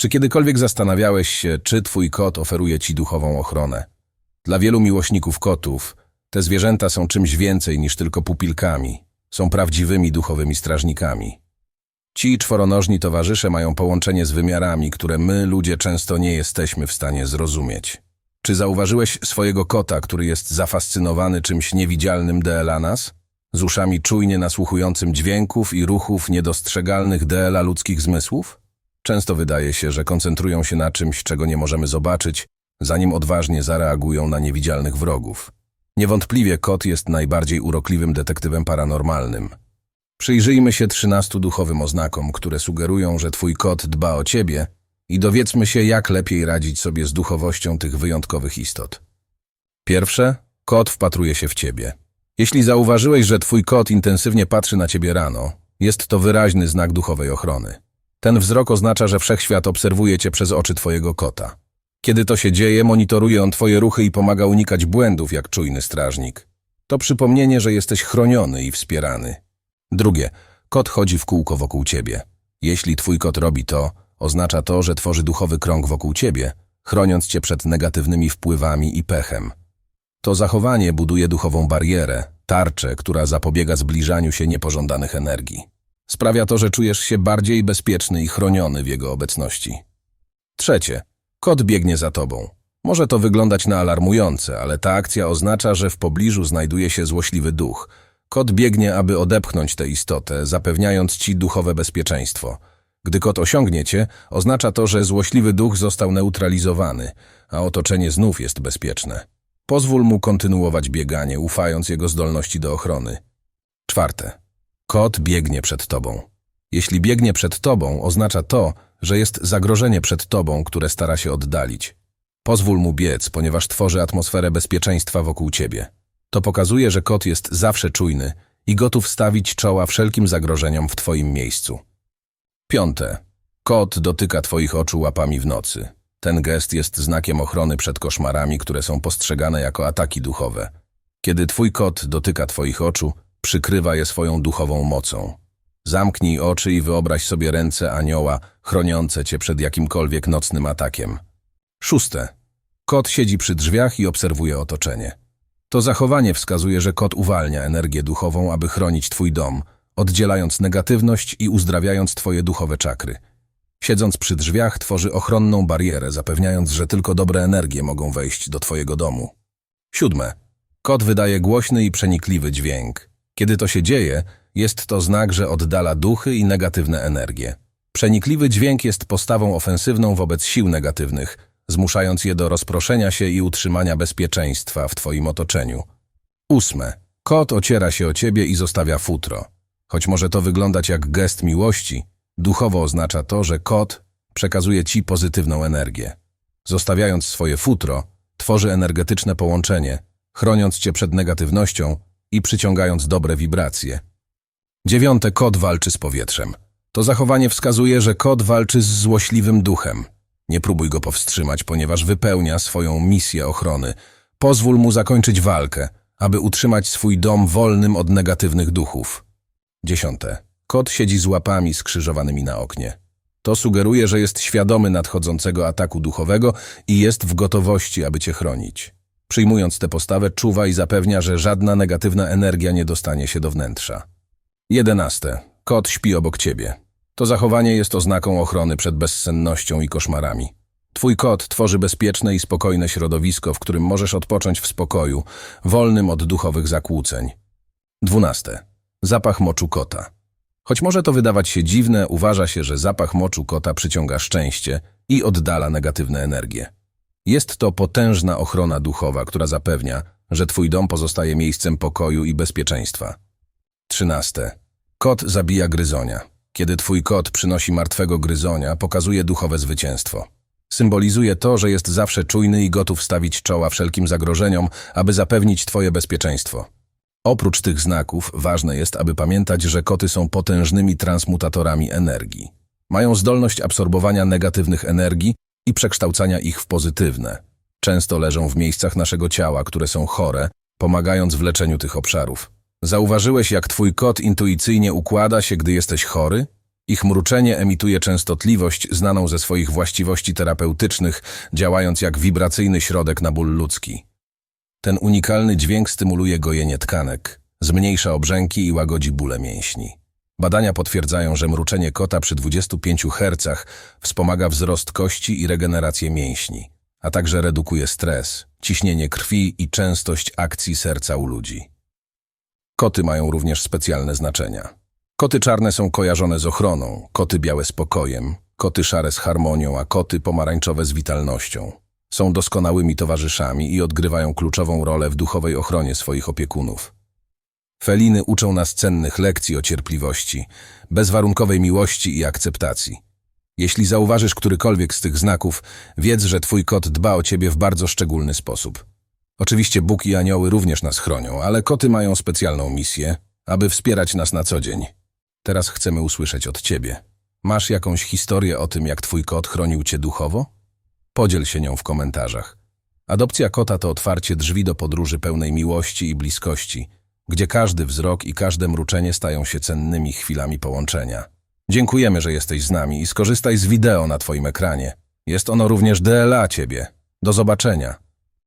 Czy kiedykolwiek zastanawiałeś się, czy twój kot oferuje ci duchową ochronę? Dla wielu miłośników kotów te zwierzęta są czymś więcej niż tylko pupilkami. Są prawdziwymi duchowymi strażnikami. Ci czworonożni towarzysze mają połączenie z wymiarami, które my, ludzie, często nie jesteśmy w stanie zrozumieć. Czy zauważyłeś swojego kota, który jest zafascynowany czymś niewidzialnym dla nas? Z uszami czujnie nasłuchującym dźwięków i ruchów niedostrzegalnych dla ludzkich zmysłów? Często wydaje się, że koncentrują się na czymś, czego nie możemy zobaczyć, zanim odważnie zareagują na niewidzialnych wrogów. Niewątpliwie kot jest najbardziej urokliwym detektywem paranormalnym. Przyjrzyjmy się trzynastu duchowym oznakom, które sugerują, że twój kot dba o ciebie i dowiedzmy się, jak lepiej radzić sobie z duchowością tych wyjątkowych istot. Pierwsze, kot wpatruje się w ciebie. Jeśli zauważyłeś, że twój kot intensywnie patrzy na ciebie rano, jest to wyraźny znak duchowej ochrony. Ten wzrok oznacza, że wszechświat obserwuje cię przez oczy twojego kota. Kiedy to się dzieje, monitoruje on twoje ruchy i pomaga unikać błędów jak czujny strażnik. To przypomnienie, że jesteś chroniony i wspierany. Drugie, kot chodzi w kółko wokół ciebie. Jeśli twój kot robi to, oznacza to, że tworzy duchowy krąg wokół ciebie, chroniąc cię przed negatywnymi wpływami i pechem. To zachowanie buduje duchową barierę, tarczę, która zapobiega zbliżaniu się niepożądanych energii. Sprawia to, że czujesz się bardziej bezpieczny i chroniony w jego obecności. Trzecie, kot biegnie za tobą. Może to wyglądać na alarmujące, ale ta akcja oznacza, że w pobliżu znajduje się złośliwy duch. Kot biegnie, aby odepchnąć tę istotę, zapewniając ci duchowe bezpieczeństwo. Gdy kot osiągnie cię, oznacza to, że złośliwy duch został neutralizowany, a otoczenie znów jest bezpieczne. Pozwól mu kontynuować bieganie, ufając jego zdolności do ochrony. Czwarte. Kot biegnie przed tobą. Jeśli biegnie przed tobą, oznacza to, że jest zagrożenie przed tobą, które stara się oddalić. Pozwól mu biec, ponieważ tworzy atmosferę bezpieczeństwa wokół ciebie. To pokazuje, że kot jest zawsze czujny i gotów stawić czoła wszelkim zagrożeniom w twoim miejscu. Piąte. Kot dotyka twoich oczu łapami w nocy. Ten gest jest znakiem ochrony przed koszmarami, które są postrzegane jako ataki duchowe. Kiedy twój kot dotyka twoich oczu, przykrywa je swoją duchową mocą. Zamknij oczy i wyobraź sobie ręce anioła chroniące cię przed jakimkolwiek nocnym atakiem. Szóste. Kot siedzi przy drzwiach i obserwuje otoczenie. To zachowanie wskazuje, że kot uwalnia energię duchową, aby chronić twój dom, oddzielając negatywność i uzdrawiając twoje duchowe czakry. Siedząc przy drzwiach, tworzy ochronną barierę, zapewniając, że tylko dobre energie mogą wejść do twojego domu. Siódme. Kot wydaje głośny i przenikliwy dźwięk. Kiedy to się dzieje, jest to znak, że oddala duchy i negatywne energie. Przenikliwy dźwięk jest postawą ofensywną wobec sił negatywnych, zmuszając je do rozproszenia się i utrzymania bezpieczeństwa w twoim otoczeniu. Ósme. Kot ociera się o ciebie i zostawia futro. Choć może to wyglądać jak gest miłości, duchowo oznacza to, że kot przekazuje ci pozytywną energię. Zostawiając swoje futro, tworzy energetyczne połączenie, chroniąc cię przed negatywnością i przyciągając dobre wibracje. Dziewiąte, kot walczy z powietrzem. To zachowanie wskazuje, że kot walczy z złośliwym duchem. Nie próbuj go powstrzymać, ponieważ wypełnia swoją misję ochrony. Pozwól mu zakończyć walkę, aby utrzymać swój dom wolnym od negatywnych duchów. Dziesiąte. Kot siedzi z łapami skrzyżowanymi na oknie. To sugeruje, że jest świadomy nadchodzącego ataku duchowego i jest w gotowości, aby cię chronić. Przyjmując tę postawę, czuwa i zapewnia, że żadna negatywna energia nie dostanie się do wnętrza. Jedenaste. Kot śpi obok ciebie. To zachowanie jest oznaką ochrony przed bezsennością i koszmarami. Twój kot tworzy bezpieczne i spokojne środowisko, w którym możesz odpocząć w spokoju, wolnym od duchowych zakłóceń. Dwunaste. Zapach moczu kota. Choć może to wydawać się dziwne, uważa się, że zapach moczu kota przyciąga szczęście i oddala negatywne energie. Jest to potężna ochrona duchowa, która zapewnia, że twój dom pozostaje miejscem pokoju i bezpieczeństwa. 13. Kot zabija gryzonia. Kiedy twój kot przynosi martwego gryzonia, pokazuje duchowe zwycięstwo. Symbolizuje to, że jest zawsze czujny i gotów stawić czoła wszelkim zagrożeniom, aby zapewnić twoje bezpieczeństwo. Oprócz tych znaków ważne jest, aby pamiętać, że koty są potężnymi transmutatorami energii. Mają zdolność absorbowania negatywnych energii i przekształcania ich w pozytywne. Często leżą w miejscach naszego ciała, które są chore, pomagając w leczeniu tych obszarów. Zauważyłeś, jak twój kot intuicyjnie układa się, gdy jesteś chory? Ich mruczenie emituje częstotliwość znaną ze swoich właściwości terapeutycznych, działając jak wibracyjny środek na ból ludzki. Ten unikalny dźwięk stymuluje gojenie tkanek, zmniejsza obrzęki i łagodzi bóle mięśni. Badania potwierdzają, że mruczenie kota przy 25 Hz wspomaga wzrost kości i regenerację mięśni, a także redukuje stres, ciśnienie krwi i częstość akcji serca u ludzi. Koty mają również specjalne znaczenia. Koty czarne są kojarzone z ochroną, koty białe z pokojem, koty szare z harmonią, a koty pomarańczowe z witalnością. Są doskonałymi towarzyszami i odgrywają kluczową rolę w duchowej ochronie swoich opiekunów. Feliny uczą nas cennych lekcji o cierpliwości, bezwarunkowej miłości i akceptacji. Jeśli zauważysz którykolwiek z tych znaków, wiedz, że twój kot dba o ciebie w bardzo szczególny sposób. Oczywiście Bóg i anioły również nas chronią, ale koty mają specjalną misję, aby wspierać nas na co dzień. Teraz chcemy usłyszeć od ciebie. Masz jakąś historię o tym, jak twój kot chronił cię duchowo? Podziel się nią w komentarzach. Adopcja kota to otwarcie drzwi do podróży pełnej miłości i bliskości, gdzie każdy wzrok i każde mruczenie stają się cennymi chwilami połączenia. Dziękujemy, że jesteś z nami i skorzystaj z wideo na twoim ekranie. Jest ono również DLA ciebie. Do zobaczenia.